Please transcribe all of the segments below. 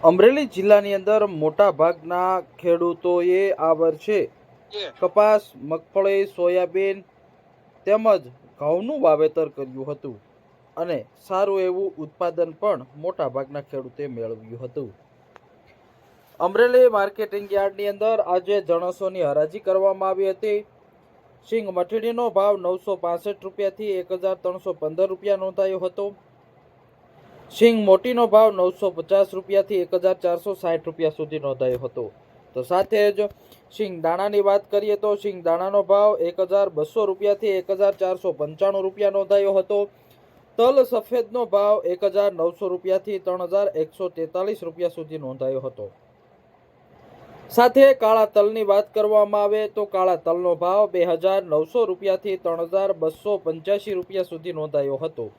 અમરેલી જિલ્લાની અંદર મોટા ભાગના ખેડૂતોએ આ વર્ષે કપાસ મગફળી સોયાબીન તેમજ ઘઉંનું વાવેતર કર્યું હતું અને સારું એવું ઉત્પાદન પણ મોટા ભાગના ખેડૂતે મેળવ્યું હતું. અમરેલી માર્કેટિંગ યાર્ડની અંદર આજે જણસોની હરાજી કરવામાં આવી હતી. સિંગ મઠડીનો ભાવ નવસો પાસઠ રૂપિયાથી એક હજાર ત્રણસો પંદર રૂપિયા નોંધાયો હતો. સિંગ મોટીનો ભાવ નવસો પચાસ રૂપિયાથી એક હજાર ચારસો સાઠ રૂપિયા સુધી નોંધાયો હતો. તો સાથે જ સિંગ દાણાની વાત કરીએ તો સિંગ દાણાનો ભાવ એક હજાર બસો રૂપિયાથી એક હજાર ચારસો પંચાણું રૂપિયા નોંધાયો હતો. તલ સફેદનો ભાવ એક હજાર નવસો રૂપિયાથી ત્રણ હજાર એકસો તેતાલીસ રૂપિયા સુધી નોંધાયો હતો. સાથે કાળા તલની વાત કરવામાં આવે તો કાળા તલનો ભાવ બે હજાર નવસો રૂપિયાથી ત્રણ હજાર બસો પંચ્યાસી રૂપિયા સુધી નોંધાયો હતો.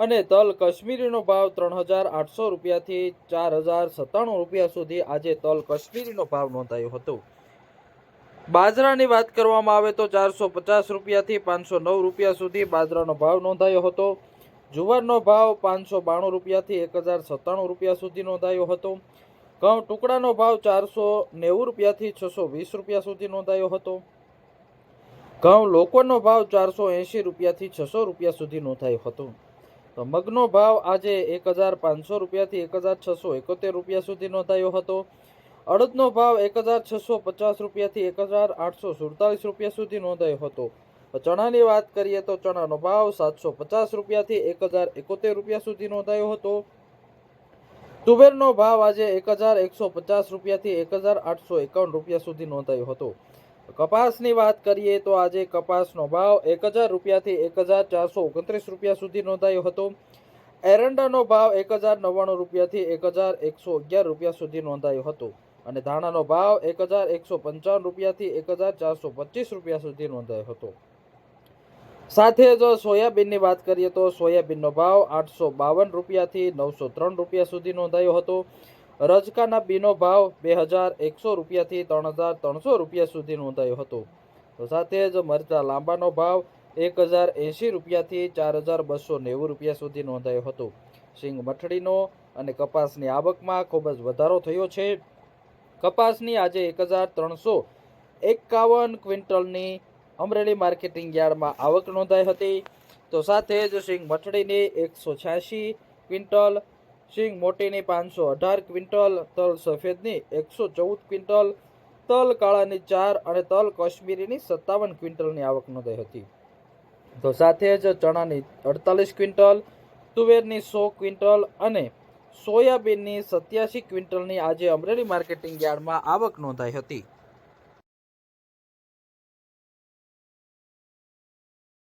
અને તલ કશ્મીરીનો ભાવ ત્રણ હજાર આઠસો રૂપિયાથી ચાર હજાર સત્તાણું રૂપિયા સુધી આજે તલ કશ્મીરીનો ભાવ નોંધાયો હતો. બાજરાની વાત કરવામાં આવે તો ચારસો પચાસ રૂપિયાથી પાંચસો નવ રૂપિયા સુધી બાજરાનો ભાવ નોંધાયો હતો. જુવારનો ભાવ પાંચસો બાણું રૂપિયાથી એક હજાર સત્તાણું રૂપિયા સુધી નોંધાયો હતો. ઘઉં ટુકડાનો ભાવ ચારસો નેવું રૂપિયાથી છસો વીસ રૂપિયા સુધી નોંધાયો હતો. ઘઉં લોકોનો ભાવ ચારસો એંશી રૂપિયાથી છસો રૂપિયા સુધી નોંધાયો હતો. તો મગનો ભાવ આજે એક હજાર પાંચસો રૂપિયાથી એક હજાર છસો એકોતેર રૂપિયા સુધી નોંધાયો હતો. અડદનો ભાવ એક હજાર છસો પચાસ રૂપિયાથી એક હજાર આઠસો સુડતાલીસ રૂપિયા સુધી નોંધાયો હતો. ચણાની વાત કરીએ તો ચણાનો ભાવ સાતસો પચાસ રૂપિયાથી એક હજાર એકોતેર રૂપિયા સુધી નોંધાયો હતો. તુવેરનો ભાવ આજે એક હજાર એકસો પચાસ રૂપિયાથી એક હજાર આઠસો એકાવન રૂપિયા સુધી નોંધાયો હતો. કપાસની વાત કરીએ તો આજે કપાસનો ભાવ એક હજાર રૂપિયાથી એક હજાર ચારસો ઓગણત્રીસ રૂપિયા સુધી નોંધાયો હતો. એરંડાનો ભાવ એક હજાર નવ્વાણું રૂપિયાથી એક હજાર એકસો અગિયાર રૂપિયા સુધી નોંધાયો હતો અને ધાણાનો ભાવ એક હજાર એકસો પંચાવન રૂપિયાથી એક હજાર ચારસો પચીસ રૂપિયા સુધી નોંધાયો હતો. સાથે જો સોયાબીનની વાત કરીએ તો સોયાબીનનો ભાવ આઠસો બાવન રૂપિયાથી નવસો ત્રણ રૂપિયા સુધી નોંધાયો હતો. રજકાના બીનો ભાવ બે હજાર એકસો રૂપિયાથી ત્રણ હજાર ત્રણસો રૂપિયા સુધી નોંધાયો હતો. તો સાથે જ મરચા લાંબાનો ભાવ એક હજાર એંશી રૂપિયાથી ચાર હજાર બસો નેવું રૂપિયા સુધી નોંધાયો હતો. સિંગ મઠડીનો અને કપાસની આવકમાં ખૂબ જ વધારો થયો છે. કપાસની આજે એક હજાર ત્રણસો એકાવન ક્વિન્ટલની અમરેલી માર્કેટિંગ યાર્ડમાં આવક નોંધાઈ હતી. તો સાથે જ સિંગ મઠડીની એકસો છ્યાસી ક્વિન્ટલ સિંગ મોટીની પાંચસો અઢાર ક્વિન્ટલ, તલ સફેદની એકસો ચૌદ ક્વિન્ટલ, તલ કાળાની ચાર અને તલ કાશ્મીરીની સત્તાવન ક્વિન્ટલની આવક નોંધાઈ હતી. તો સાથે જ ચણાની અડતાલીસ ક્વિન્ટલ, તુવેરની સો ક્વિન્ટલ અને સોયાબીનની સત્યાસી ક્વિન્ટલની આજે અમરેલી માર્કેટિંગ યાર્ડમાં આવક નોંધાઈ હતી.